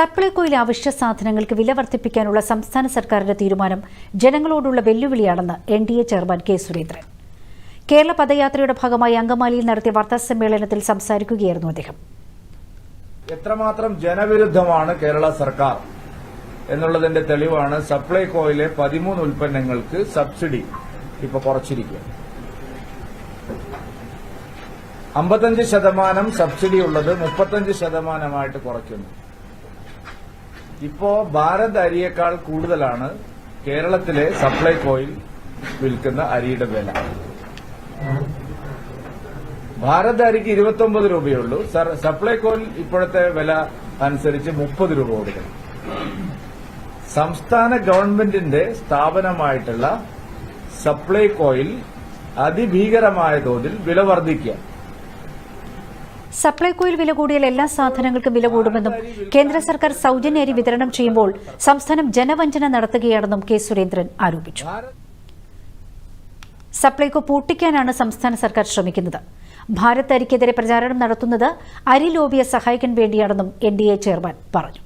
സപ്ലൈകോയിലെ അവശ്യ സാധനങ്ങൾക്ക് വില വർദ്ധിപ്പിക്കാനുള്ള സംസ്ഥാന സർക്കാരിന്റെ തീരുമാനം ജനങ്ങളോടുള്ള വെല്ലുവിളിയാണെന്ന് N D A chairman K Surendran. Kerala പദയാത്രയുടെ ഭാഗമായി അങ്കമാലിയിൽ നടത്തിയ വാർത്താ സമ്മേളനത്തിൽ സംസാരിക്കുകയായിരുന്നു അദ്ദേഹം. എത്രമാത്രം ജനവിരുദ്ധമാണ് കേരള സർക്കാർ എന്നുള്ളതിന്റെ തെളിവാണ് സപ്ലൈകോയിലെ പതിമൂന്ന് ഉൽപ്പന്നങ്ങൾക്ക് സബ്സിഡി ഇപ്പൊ കുറച്ചിരിക്കുക അമ്പത്തഞ്ച് ശതമാനം സബ്സിഡി ഉള്ളത് മുപ്പത്തഞ്ച് ശതമാനമായിട്ട് കുറയ്ക്കുന്നു. ഇപ്പോ ഭാരത് അരിയേക്കാൾ കൂടുതലാണ് കേരളത്തിലെ സപ്ലൈകോയിൽ വിൽക്കുന്ന അരിയുടെ വില. ഭാരത് അരിക്ക് ഇരുപത്തി ഒമ്പത് രൂപയുള്ളൂ സപ്ലൈ സപ്ലൈകോയിൽ ഇപ്പോഴത്തെ വില അനുസരിച്ച് മുപ്പത് രൂപ കൊടുക്കണം സംസ്ഥാന ഗവൺമെന്റിന്റെ സ്ഥാപനമായിട്ടുള്ള സപ്ലൈകോയിൽ അതിഭീകരമായ തോതിൽ വില വർദ്ധിക്കുക. സപ്ലൈകോയിൽ വില കൂടിയാൽ എല്ലാ സാധനങ്ങൾക്കും വില കൂടുമെന്നും കേന്ദ്ര സർക്കാർ സൗജന്യ അരി വിതരണം ചെയ്യുമ്പോൾ സംസ്ഥാനം ജനവഞ്ചന നടത്തുകയാണെന്നും കെ സുരേന്ദ്രൻ ആരോപിച്ചു. സപ്ലൈകോ പൂട്ടിക്കാനാണ് സംസ്ഥാന സർക്കാർ ശ്രമിക്കുന്നത്. ഭാരത് അരിക്കെതിരെ പ്രചാരണം നടത്തുന്നത് അരി ലോബിയെ സഹായിക്കാൻ വേണ്ടിയാണെന്നും എൻ ഡി എ ചെയർമാൻ പറഞ്ഞു.